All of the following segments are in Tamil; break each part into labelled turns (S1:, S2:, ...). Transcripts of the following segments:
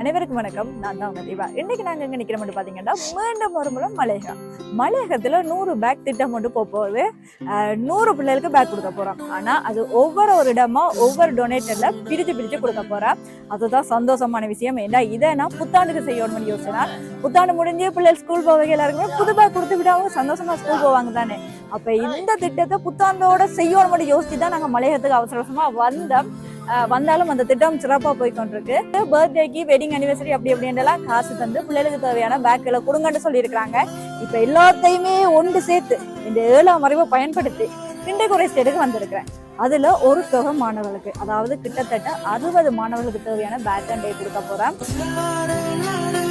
S1: அனைவருக்கும் வணக்கம். நான் தான் உங்க தீபா இன்னைக்கு நாங்க எங்க மட்டும் பாத்தீங்கன்னா மீண்டும் ஒரு முறை மலையகம் மலையகத்துல நூறு பேக் திட்டம் கொண்டு போக போகுது. நூறு பிள்ளைகளுக்கு பேக் கொடுக்க போறோம். ஆனா அது ஒவ்வொரு ஒரு இடமா ஒவ்வொரு டொனேட்டர்ல பிரிச்சு பிரிச்சு கொடுக்க போறோம் அதுதான் சந்தோஷமான விஷயம். ஏன்னா இதை நான் புத்தாண்டுக்கு செய்யணும்னு யோசனை புத்தாண்டு முடிஞ்சு பிள்ளைகள் ஸ்கூல் போவாங்க எல்லாருக்குமே புது பேக் கொடுத்து விட அவங்க சந்தோஷமா ஸ்கூல் போவாங்க தானே. அப்ப இந்த திட்டத்தை புத்தாண்டோட செய்யணும்னு யோசிச்சு தான் நாங்க மலையகத்துக்கு அவசர அவசரமா வந்தோம். வந்தாலும் அந்த திட்டம் சிறப்பாக போய் கொண்டிருக்கு. பர்த்டேக்கு வெட்டிங் அனிவர்சரி அப்படி அப்படின்றலாம் காசு தந்து பிள்ளைகளுக்கு தேவையான பேக்கில் கொடுங்கன்னு சொல்லியிருக்கிறாங்க. இப்போ எல்லாத்தையுமே ஒன்று சேர்த்து இந்த ஏழாம் மறைவை பயன்படுத்தி திண்டைக்குறை ஸ்டேட்டுக்கு வந்திருக்கிறேன். அதுல ஒரு தொகை மாணவர்களுக்கு அதாவது கிட்டத்தட்ட அறுபது மாணவர்களுக்கு தேவையான பேக் அண்ட் டே கொடுக்க போறேன்.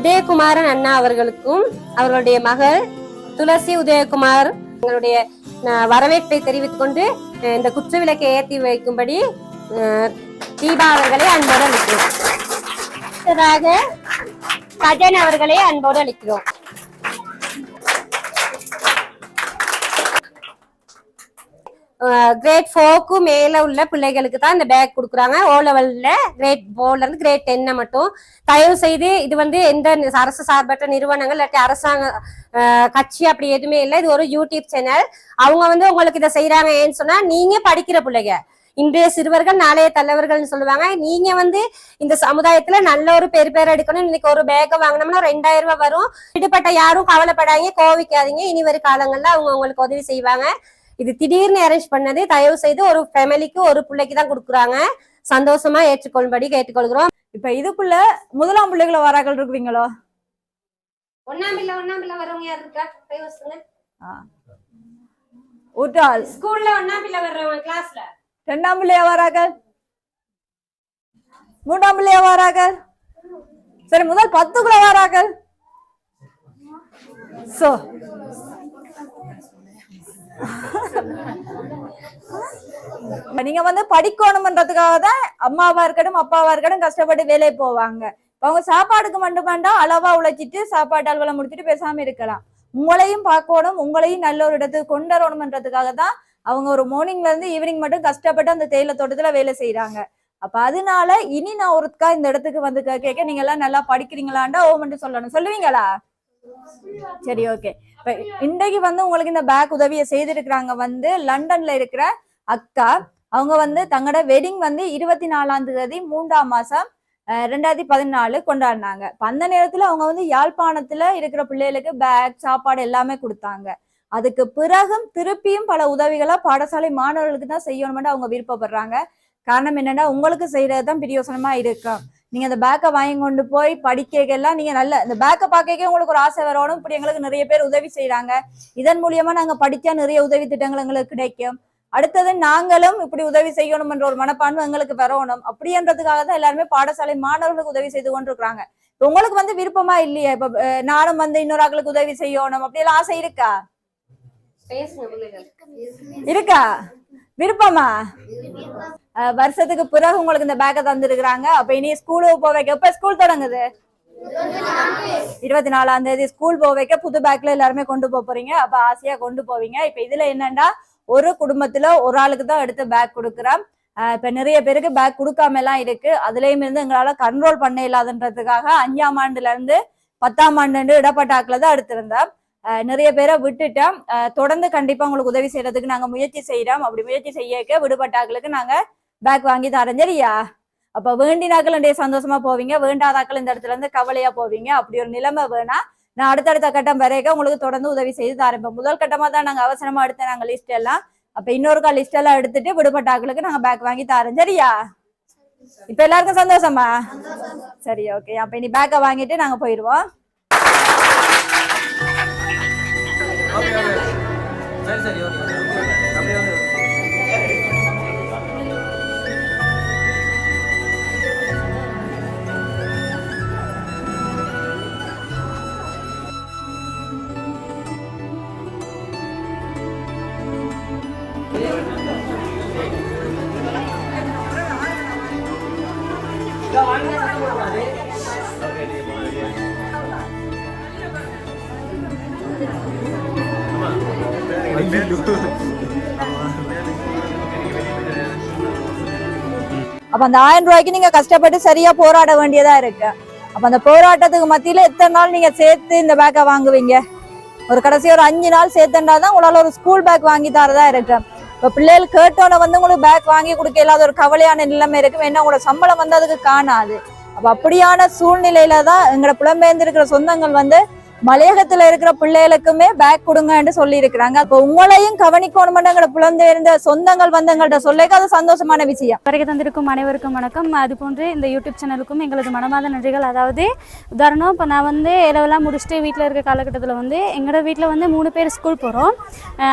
S2: உதயகுமாரன் அண்ணா அவர்களுக்கும் அவர்களுடைய மகள் துளசி உதயகுமார் எங்களுடைய வரவேற்பை தெரிவித்துக் கொண்டு இந்த குற்றுவிளக்கை ஏற்றி வைக்கும்படி தீபா அவர்களை அன்போடு அளிக்கிறோம். கஜன் அவர்களை அன்போடு அளிக்கிறோம். கிரேட் ஃபோர்க்கு மேலே உள்ள பிள்ளைகளுக்கு தான் இந்த பேக் கொடுக்குறாங்க. ஓ லெவலில் கிரேட் போர்ல இருந்து கிரேட் டென்னை மட்டும். தயவு செய்து இது வந்து எந்த அரசு சார்பற்ற நிறுவனங்கள் இல்லாட்டி அரசாங்க கட்சி அப்படி எதுவுமே இல்லை. இது ஒரு யூடியூப் சேனல் அவங்க வந்து உங்களுக்கு இதை செய்யறாங்க ஏன்னு சொன்னா நீங்க படிக்கிற பிள்ளைங்க. இன்றைய சிறுவர்கள் நாளைய தலைவர்கள்னு சொல்லுவாங்க. நீங்க வந்து இந்த சமுதாயத்துல நல்ல ஒரு பேர் பேர் எடுக்கணும். இன்னைக்கு ஒரு பேக்கை வாங்கினோம்னா ரெண்டாயிரம் ரூபாய் வரும். விடுபட்ட யாரும் கவலைப்படாதீங்க. கோவிக்காதீங்க. இனி வரும் காலங்கள்ல அவங்க உங்களுக்கு உதவி செய்வாங்க. இது திடீர்னு அரேஞ்ச் பண்ணது தயவு செய்து ஒரு ஃபேமிலிக்கு ஒரு பிள்ளைக்கு தான் கொடுக்குறாங்க. சந்தோஷமா ஏற்றுக்கொள்ளும்படி கேட்டுக்கொள்கிறோம்.
S1: இப்ப இதுக்குள்ள முதலாம் பிள்ளைகளை வராக்கள் இருக்குவீங்களோ?
S2: ஒன்னாம் பிள்ளை ஒன்னாம் பிள்ளை வரவங்க யார் இருக்கா? வச்சுங்க
S1: ஊட்டாள்.
S2: ஸ்கூல்ல ஒன்னாம் பிள்ளை வர்றவங்க கிளாஸ்ல
S1: ரெண்டாம் பிள்ளையா வராக்கள் மூன்றாம் பிள்ளையா வராக்கள் சரி முதல் பத்துக்குள்ள வராக்கள் சோ நீங்க வந்து படிக்கணும்ன்றதுக்காக தான் அம்மாவா இருக்கட்டும் அப்பாவா இருக்கட்டும் கஷ்டப்பட்டு வேலைக்கு போவாங்க. அவங்க சாப்பாடுக்கு மட்டும் வேண்டாம் அளவா உழைச்சிட்டு சாப்பாட்டு அலுவலம் முடிச்சுட்டு பேசாம இருக்கலாம். உங்களையும் பார்க்கணும் உங்களையும் நல்ல ஒரு இடத்துக்கு கொண்டு வரணும்ன்றதுக்காக தான் அவங்க ஒரு மார்னிங்ல இருந்து ஈவினிங் மட்டும் கஷ்டப்பட்டு அந்த தேயிலை தோட்டத்துல வேலை செய்யறாங்க அப்ப அதனால இனி நான் ஒருக்கா இந்த இடத்துக்கு வந்து கே- கேட்க நீங்க எல்லாம் நல்லா படிக்கிறீங்களாண்டா? ஓமன்ட்டு சொல்லணும். சொல்லுவீங்களா? சரி ஓகே இப்ப இன்றைக்கு வந்து உங்களுக்கு இந்த பேக் உதவியை செய்திருக்கிறாங்க வந்து லண்டன்ல இருக்கிற அக்கா அவங்க வந்து தங்களோட வெட்டிங் வந்து இருபத்தி நாலாம் தேதி மூன்றாம் மாசம் ரெண்டாயிரத்தி பதினாலு கொண்டாடினாங்க. அந்த நேரத்துல அவங்க வந்து யாழ்ப்பாணத்துல இருக்கிற பிள்ளைகளுக்கு பேக் சாப்பாடு எல்லாமே கொடுத்தாங்க. அதுக்கு பிறகும் திருப்பியும் பல உதவிகளா பாடசாலை மாணவர்களுக்கு தான் செய்யணும்னு அவங்க விருப்பப்படுறாங்க. காரணம் என்னன்னா உங்களுக்கு செய்யறது தான் பிரியோசனமா இருக்கும். நீங்க அந்த பேக்கை வாங்கி கொண்டு போய் படிக்க எல்லாம் நீங்க நல்ல இந்த பேக்கை பார்க்க உங்களுக்கு ஒரு ஆசை வரணும் இப்படி எங்களுக்கு நிறைய பேர் உதவி செய்யறாங்க இதன் மூலியமா நாங்க படிச்சா நிறைய உதவி திட்டங்கள் எங்களுக்கு கிடைக்கும். அடுத்தது நாங்களும் இப்படி உதவி செய்யணும்ன்ற ஒரு மனப்பான்மை எங்களுக்கு வரணும். அப்படின்றதுக்காக தான் எல்லாருமே பாடசாலை மாணவர்களுக்கு உதவி செய்து கொண்டிருக்கிறாங்க. உங்களுக்கு வந்து விருப்பமா இல்லையா? இப்ப நானும் வந்து இன்னொரு ஆட்களுக்கு உதவி செய்யணும். அப்படி எல்லாம் ஆசை இருக்கா? இருக்கா? விருப்பமா? வருஷத்துக்கு பிறகு உங்களுக்கு இந்த பேக்கை தந்துருக்குறாங்க. அப்ப இனி ஸ்கூலுக்கு போக வைக்க எப்ப ஸ்கூல் தொடங்குது? இருபத்தி நாலாம் தேதி ஸ்கூல் போக வைக்க புது பேக்ல எல்லாருமே கொண்டு போக போறீங்க. அப்ப ஆசையா கொண்டு போவீங்க. இப்ப இதுல என்னன்னா ஒரு குடும்பத்துல ஒரு ஆளுக்கு தான் எடுத்து பேக் கொடுக்குறோம். இப்ப நிறைய பேருக்கு பேக் கொடுக்காம எல்லாம் இருக்கு. அதுலயும் இருந்து எங்களால கண்ட்ரோல் பண்ண இல்லாதன்றதுக்காக அஞ்சாம் ஆண்டுல இருந்து பத்தாம் ஆண்டு இடப்பட்டாக்கில தான் எடுத்திருந்தோம். நிறைய பேரை விட்டுட்டோம். தொடர்ந்து கண்டிப்பா உங்களுக்கு உதவி செய்யறதுக்கு நாங்க முயற்சி செய்யறோம் அப்படி முயற்சி செய்யக்க விடுபட்டாக்களுக்கு நாங்க பேக் வாங்கி தரோம் சரியா? அப்ப வேண்டினாக்கள் சந்தோஷமா போவீங்க. வேண்டாதாக்கள் இந்த இடத்துல இருந்து கவலையா போவீங்க. அப்படி ஒரு நிலைமை வேணா நான் அடுத்தடுத்த கட்டம் வரைக்கும் உங்களுக்கு தொடர்ந்து உதவி செய்து தரேன் முதல் கட்டமா தான் நாங்க அவசரமா எடுத்த நாங்க லிஸ்ட் எல்லாம். அப்ப இன்னொரு லிஸ்ட் எல்லாம் எடுத்துட்டு விடுபட்ட ஆட்களுக்கு நாங்க பேக் வாங்கி தரோம் சரியா? இப்ப எல்லாருக்கும் சந்தோஷமா? சரி ஓகே அப்ப இனி பேக்கை வாங்கிட்டு நாங்க போயிடுவோம்
S3: சரி சரி ஓகே
S1: அப்ப அந்த ஆயிரம் ரூபாய்க்கு நீங்க கஷ்டப்பட்டு சரியா போராட வேண்டியதா இருக்கு. அப்ப அந்த போராட்டத்துக்கு மத்தியில எத்தனை நாள் நீங்க சேர்த்து இந்த பேக்கை வாங்குவீங்க? ஒரு கடைசி ஒரு அஞ்சு நாள் சேர்த்துண்டா தான் உங்களால ஒரு ஸ்கூல் பேக் வாங்கி தரதா இருக்கு. இப்ப பிள்ளைகள் கேட்டோன்னே வந்து உங்களுக்கு பேக் வாங்கி கொடுக்க இல்லாத ஒரு கவலையான நிலைமை இருக்கு. ஏன்னா உங்களோட சம்பளம் வந்து அதுக்கு காணாது. அப்ப அப்படியான சூழ்நிலையில தான் எங்களோட புலம்பெயர்ந்திருக்கிற சொந்தங்கள் வந்து மலையகத்துல இருக்கிற பிள்ளைகளுக்குமே பேக் கொடுங்கன்னு சொல்லி இருக்கிறாங்க அப்போ உங்களையும் கவனிக்கணும்னு எங்களோட புலம்பெயர்ந்த சொந்தங்கள் வந்தங்கள்ட்ட சொல்லிக்க அது சந்தோஷமான விஷயம்.
S4: வருகை தந்திருக்கும் அனைவருக்கும் வணக்கம். அது போன்று இந்த யூடியூப் சேனலுக்கும் எங்களது மனமாத நன்றிகள். அதாவது உதாரணம் இப்போ நான் வந்து இரவெல்லாம் முடிச்சுட்டு வீட்டில் இருக்க காலகட்டத்தில் வந்து எங்களோட வீட்டில் வந்து மூணு பேர் ஸ்கூல் போகிறோம்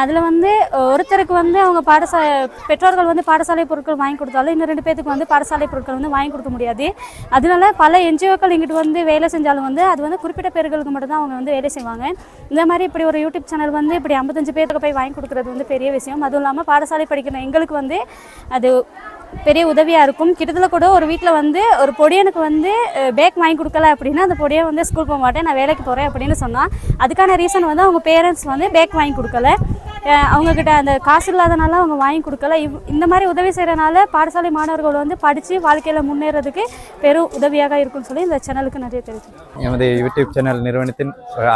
S4: அதில் வந்து ஒருத்தருக்கு வந்து அவங்க பாடசாலை பெற்றோர்கள் வந்து பாடசாலை பொருட்கள் வாங்கி கொடுத்தாலும் இன்னும் ரெண்டு பேருக்கு வந்து பாடசாலை பொருட்கள் வந்து வாங்கி கொடுக்க முடியாது. அதனால பல என்ஜிஓக்கள் இங்கிட்டு வந்து வேலை செஞ்சாலும் வந்து அது வந்து குறிப்பிட்ட பேர்களுக்கு மட்டும்தான் அவங்க வந்து வேலை செய்வாங்க. இந்த மாதிரி இப்படி ஒரு யூடியூப் சேனல் வந்து இப்படி ஐம்பத்தஞ்சு பேருக்கு போய் வாங்கி கொடுக்குறது வந்து பெரிய விஷயம். அதுவும் இல்லாமல் பாடசாலை படிக்கிற எங்களுக்கு வந்து அது பெரிய உதவியாக இருக்கும். கிட்டத்தில் கூட ஒரு வீட்டில் வந்து ஒரு பொடியனுக்கு வந்து பேக் வாங்கி கொடுக்கல அப்படின்னா அந்த பொடியை வந்து ஸ்கூல் போக மாட்டேன். நான் வேலைக்கு போகிறேன் அப்படின்னு சொன்னால் அதுக்கான ரீசன் வந்து அவங்க பேரண்ட்ஸ் வந்து பேக் வாங்கி கொடுக்கல. அவங்கக்கிட்ட அந்த காசு இல்லாதனால அவங்க வாங்கி கொடுக்கல. இவ் இந்த மாதிரி உதவி செய்கிறனால பாடசாலை மாணவர்கள் வந்து படித்து வாழ்க்கையில் முன்னேறதுக்கு பெரும் உதவியாக இருக்கும்னு சொல்லி இந்த சேனலுக்கு நிறைய தெரிவிச்சு
S5: எமது யூடியூப் சேனல் நிறுவனத்தின்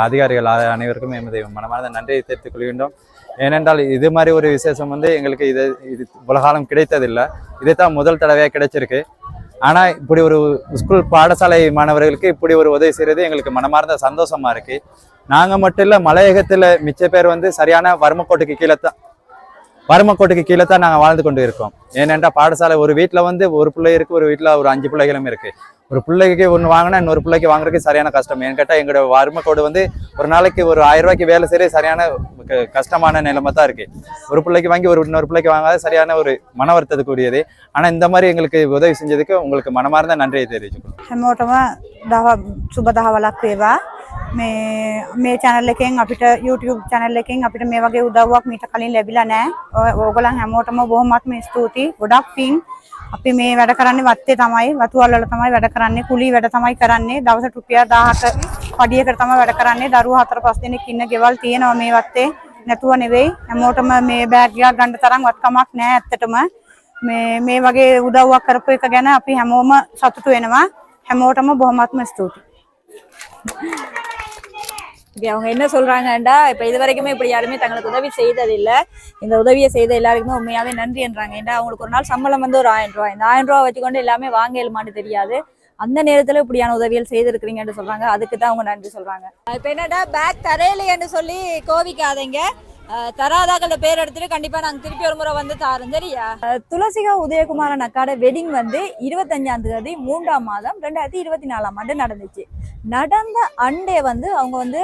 S5: அதிகாரிகள் அனைவருக்கும் எமது மனமார்ந்த நன்றியை தெரிவித்துக் கொள்கின்றோம். ஏனென்றால் இது மாதிரி ஒரு விசேஷம் வந்து எங்களுக்கு இது இது உலகாலம் கிடைத்ததில்லை. இதைத்தான் முதல் தடவையாக கிடைச்சிருக்கு. ஆனால் இப்படி ஒரு ஸ்கூல் பாடசாலை மாணவர்களுக்கு இப்படி ஒரு உதவி செய்கிறது எங்களுக்கு மனமார்ந்த சந்தோஷமாக இருக்குது நாங்கள் மட்டும் இல்லை மலையகத்தில் மிச்ச பேர் வந்து சரியான வறுமக்கோட்டுக்கு கீழே தான் வறுமக்கோட்டுக்கு கீழே தான் நாங்கள் வாழ்ந்து கொண்டு இருக்கோம். ஏனென்றால் பாடசாலை ஒரு வீட்டில் வந்து ஒரு பிள்ளை இருக்கு ஒரு வீட்டில் ஒரு அஞ்சு பிள்ளைகளும் இருக்கு. ஒரு பிள்ளைக்கு ஒன்று வாங்கினா இன்னொரு பிள்ளைக்கு வாங்குறதுக்கு சரியான கஷ்டம் ஏன்னு கேட்டால் எங்களோட வறுமக்கோடு வந்து ஒரு நாளைக்கு ஒரு ஆயிரம் ரூபாய்க்கு வேலை செய்ய சரியான க- கஷ்டமான நிலைமை தான் இருக்கு ஒரு பிள்ளைக்கு வாங்கி ஒரு இன்னொரு பிள்ளைக்கு வாங்காத சரியான ஒரு மன வருத்தத்துக்குரியது ஆனால் இந்த மாதிரி எங்களுக்கு உதவி செஞ்சதுக்கு உங்களுக்கு மனமார்ந்த நன்றியை தெரிவிச்சுக்கணும்
S6: හැමෝටම දහ සුබ දහවලක් වේවා මේ මේ චැනල් එකෙන් අපිට YouTube චැනල් එකෙන් අපිට මේ වගේ උදව්වක් මීට කලින් ලැබිලා නැහැ. ඔය- ඕගොල්ලන් හැමෝටම බොහොමත්ම ස්තුතියි. ගොඩක් පිං. අපි මේ වැඩ කරන්නේ වත්තේ තමයි, වතුවල් වල තමයි වැඩ කරන්නේ, කුලී වැඩ තමයි කරන්නේ. දවසට රුපියල් 1000ක පඩියකට තමයි වැඩ කරන්නේ. දරුවෝ හතර පහ දෙනෙක් ඉන්න ගෙවල් තියෙනවා මේ වත්තේ. නැතුව නෙවෙයි. හැමෝටම මේ බෑග් එකක් ගන්න තරම් වත්කමක් නැහැ ඇත්තටම. මේ මේ වගේ උදව්වක් කරපු එක ගැන අපි හැමෝම සතුටු වෙනවා. හැමෝටම බොහොමත්ම ස්තුතියි.
S1: அவங்க என்ன சொல்றாங்கண்டா இப்ப இது வரைக்குமே இப்படி யாருமே தங்களுக்கு உதவி செய்ததில்லை. இந்த உதவியை செய்த எல்லாருக்குமே உண்மையாவே நன்றி என்றாங்க. ஏன்டா அவங்களுக்கு ஒரு நாள் சம்பளம் வந்து ஒரு ஆயிரம் ரூபாய். இந்த ஆயிரம் ரூபாய் வச்சுக்கொண்டு எல்லாமே வாங்க இயலுமான்னு தெரியாது. அந்த நேரத்துல இப்படியான உதவிகள் செய்திருக்கிறீங்கன்னு சொல்றாங்க. அதுக்கு தான் அவங்க நன்றி சொல்றாங்க. இப்ப என்னடா பேக் தரையிலையன்னு சொல்லி கோவிக்காதீங்க. தராதாக்கள பேர் எடுத்துட்டு கண்டிப்பா நாங்க திருப்பி ஒரு முறை வந்து தாரோம் சரியா? அஹ் துளசிகா உதயகுமாரன் அக்காட வெட்டிங் வந்து இருபத்தஞ்சாம் தேதி மூன்றாம் மாதம் ரெண்டாயிரத்தி இருபத்தி நாலாம் ஆண்டு நடந்துச்சு. நடந்த அண்டே வந்து அவங்க வந்து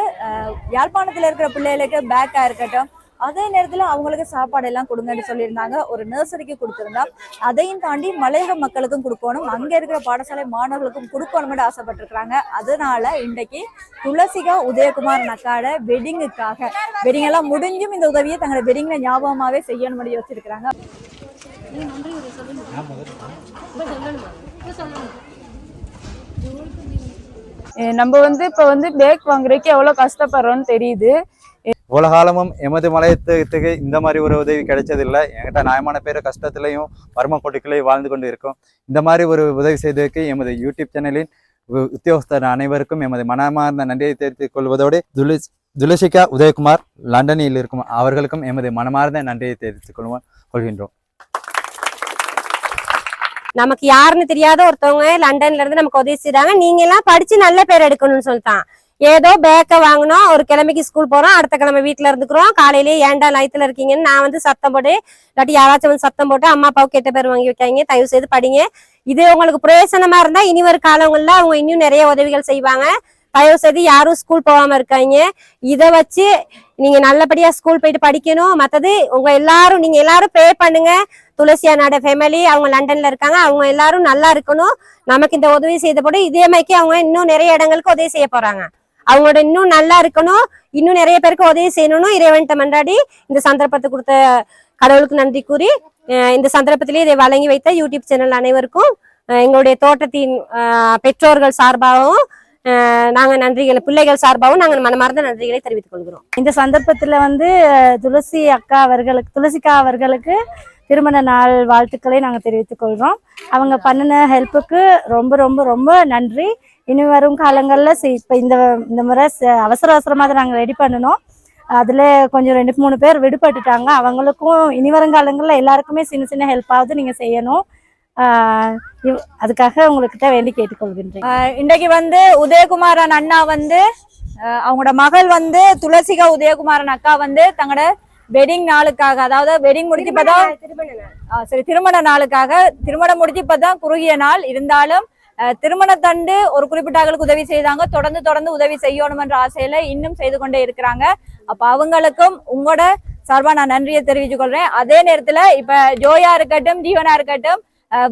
S1: யாழ்ப்பாணத்துல இருக்கிற பிள்ளைகளுக்கு பேக்கா இருக்கட்டும் அதே நேரத்துல அவங்களுக்கு சாப்பாடு எல்லாம் கொடுங்கன்னு சொல்லியிருந்தாங்க. ஒரு நர்சரிக்கு கொடுத்திருந்தா அதையும் தாண்டி மலையக மக்களுக்கும் கொடுக்கணும். அங்க இருக்கிற பாடசாலை மாணவர்களுக்கும் கொடுக்கணும்னு ஆசைப்பட்டிருக்கிறாங்க. அதனால இன்றைக்கு துளசிகா உதயகுமார் நக்காட வெட்டிங்குக்காக வெட்டிங் எல்லாம் முடிஞ்சும் இந்த உதவியை தங்களோட வெட்டிங்ல ஞாபகமாவே செய்யணும்னு யோசிச்சிருக்கிறாங்க.
S7: அஹ் நம்ம வந்து இப்போ வந்து பேக் வாங்குறதுக்கு எவ்வளோ கஷ்டப்படுறோம்னு தெரியுது.
S5: உலகாலமும் எமது மலையத்துக்கு இந்த மாதிரி ஒரு உதவி கிடைச்சதில்லை. என்கிட்ட நியாயமான பேர் கஷ்டத்திலையும் வறும கோட்டுகளையும் வாழ்ந்து கொண்டு இருக்கோம். இந்த மாதிரி ஒரு உதவி செய்ததுக்கு எமது யூடியூப் சேனலின் உ- உத்தியோகஸ்தர் அனைவருக்கும் எமது மனமார்ந்த நன்றியை தெரிவித்துக் கொள்வதோடு துலிஸ் துளசிகா உதயகுமார் லண்டனில் இருக்கும் அவர்களுக்கும் எமது மனமார்ந்த நன்றியை தெரிவித்துக் கொள்வோம் கொள்கின்றோம்.
S2: நமக்கு யாருன்னு தெரியாத ஒருத்தவங்க லண்டன்ல இருந்து நமக்கு உதவி செய்தாங்க நீங்க எல்லாம் படிச்சு நல்ல பேர் எடுக்கணும்னு சொல்லிட்டான். ஏதோ பேக்கை வாங்கினோம் ஒரு கிழமைக்கு ஸ்கூல் போறோம் அடுத்த கிழமை வீட்டுல இருந்துக்கிறோம். காலையிலேயே ஏன்டா நைத்துல இருக்கீங்கன்னு நான் வந்து சத்தம் போட்டு இல்லாட்டி யாராச்சும் வந்து சத்தம் போட்டு அம்மா அப்பாவுக்கு கெட்ட பேர் வாங்கி வைக்காங்க தயவு செய்து படிங்க. இது உங்களுக்கு பிரயோசனமா இருந்தா இனி வரும் காலங்கள்ல அவங்க இன்னும் நிறைய உதவிகள் செய்வாங்க. தயவு செய்து யாரும் ஸ்கூல் போகாம இருக்காங்க இதை வச்சு நீங்க நல்லபடியா ஸ்கூல் போயிட்டு படிக்கணும். மத்தது உங்க எல்லாரும் நீங்க எல்லாரும் ப்ரே பண்ணுங்க. துளசியா அண்ணாட ஃபேமிலி அவங்க லண்டன்ல இருக்காங்க. அவங்க எல்லாரும் நல்லா இருக்கணும். நமக்கு இந்த உதவி செய்த போது இதே மாதிரி அவங்க இன்னும் நிறைய இடங்களுக்கு உதவி செய்ய போறாங்க. அவங்களோட இன்னும் நல்லா இருக்கணும். இன்னும் நிறைய பேருக்கு உதவி செய்யணும் இறைவன்ட்ட மன்றாடி இந்த சந்தர்ப்பத்தை கொடுத்த கடவுளுக்கு நன்றி கூறி இந்த சந்தர்ப்பத்திலே இதை வழங்கி வைத்த யூடியூப் சேனல் அனைவருக்கும் எங்களுடைய தோட்டத்தின் பெற்றோர்கள் சார்பாகவும் நாங்கள் நாங்க நன்றிகளை பிள்ளைகள் சார்பாகவும் நாங்கள் மனமார்ந்த நன்றிகளை தெரிவித்துக் கொள்கிறோம்.
S8: இந்த சந்தர்ப்பத்தில் வந்து துளசி அக்கா அவர்களுக்கு துளசிக்கா அவர்களுக்கு திருமண நாள் வாழ்த்துக்களை நாங்கள் தெரிவித்துக் கொள்கிறோம். அவங்க பண்ணின ஹெல்ப்புக்கு ரொம்ப ரொம்ப ரொம்ப நன்றி. இனி வரும் காலங்களில் இப்போ இந்த இந்த முறை அவசர அவசரமாக நாங்கள் ரெடி பண்ணினோம் அதில் கொஞ்சம் ரெண்டு மூணு பேர் விடுபட்டுட்டாங்க. அவங்களுக்கும் இனி வரும் காலங்களில் எல்லாருக்குமே சின்ன சின்ன ஹெல்ப்பாவது நீங்கள் செய்யணும். அதுக்காக உங்கள்கிட்ட வேண்டி கேட்டுக்கொள்கின்றேன்.
S1: இன்றைக்கு வந்து உதயகுமாரன் அண்ணா வந்து அவங்களோட மகள் வந்து துளசிகா உதயகுமாரன் அக்கா வந்து தங்களோட வெட்டிங் நாளுக்காக அதாவது வெட்டிங் முடிச்சு இப்பதான் சரி திருமண நாளுக்காக திருமணம் முடிச்சு இப்பதான் குறுகிய நாள். இருந்தாலும் திருமணத்தண்டு ஒரு குறிப்பிட்ட அகலுக்கு உதவி செய்தாங்க. தொடர்ந்து தொடர்ந்து உதவி செய்யணும் என்ற ஆசையில இன்னும் செய்து கொண்டே இருக்கிறாங்க. அப்ப அவங்களுக்கும் உங்களோட சார்பா நான் நன்றியை தெரிவித்துக் கொள்றேன். அதே நேரத்துல இப்ப ஜோயா இருக்கட்டும் ஜீவனா இருக்கட்டும்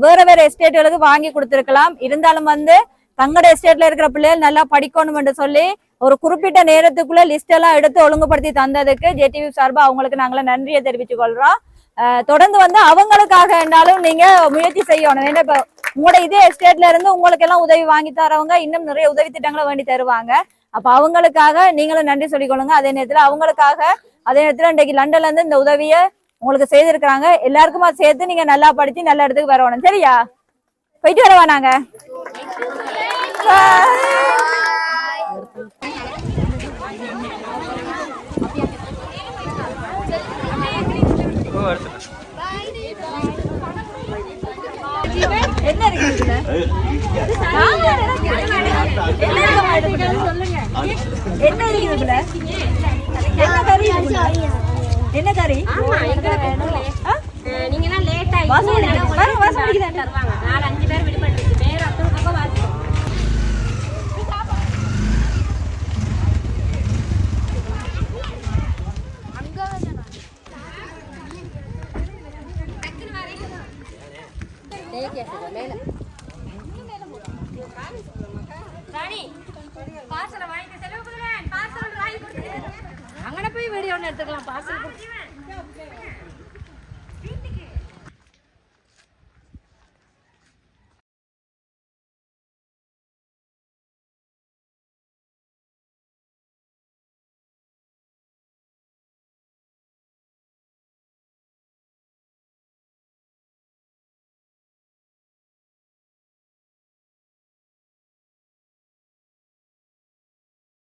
S1: வேற வேற எஸ்டேட்டுகளுக்கு வாங்கி கொடுத்துருக்கலாம். இருந்தாலும் வந்து தங்களோட எஸ்டேட்ல இருக்கிற பிள்ளைகள் நல்லா படிக்கணும் என்று சொல்லி ஒரு குறிப்பிட்ட நேரத்துக்குள்ள லிஸ்ட் எல்லாம் எடுத்து ஒழுங்குபடுத்தி தந்ததுக்கு ஜேடிவி சார்பா அவங்களுக்கு நாங்கள நன்றியை தெரிவித்துக் கொள்றோம். தொடர்ந்து வந்து அவங்களுக்காக என்றாலும் நீங்க முயற்சி செய்யணும். ஏன்னா இப்ப உங்களோட இதே எஸ்டேட்ல இருந்து உங்களுக்கு எல்லாம் உதவி வாங்கி தரவங்க இன்னும் நிறைய உதவி திட்டங்களை வேண்டி தருவாங்க. அப்ப அவங்களுக்காக நீங்களும் நன்றி சொல்லிக்கொள்ளுங்க. அதே நேரத்துல அவங்களுக்காக அதே நேரத்துல இன்றைக்கு லண்டன்ல இருந்து இந்த உதவியை உங்களுக்கு செய்திருக்கிறாங்க. எல்லாருக்குமா சேர்த்து நீங்க நல்லா படிச்சு நல்ல இடத்துக்கு வரணும். சரியா? போயிட்டு வரவா நாங்க
S9: ஓ எடுத்துட்டேன்
S1: என்ன இருக்கு இதுல? ஆமா, எனக்கு என்ன இருக்குமா இதுல? என்ன கறி? என்ன கறி?
S2: நீங்க லேட்
S1: வாசம் அடிக்குது. பாருங்க, வாசம் அடிக்குது.
S2: தருவாங்க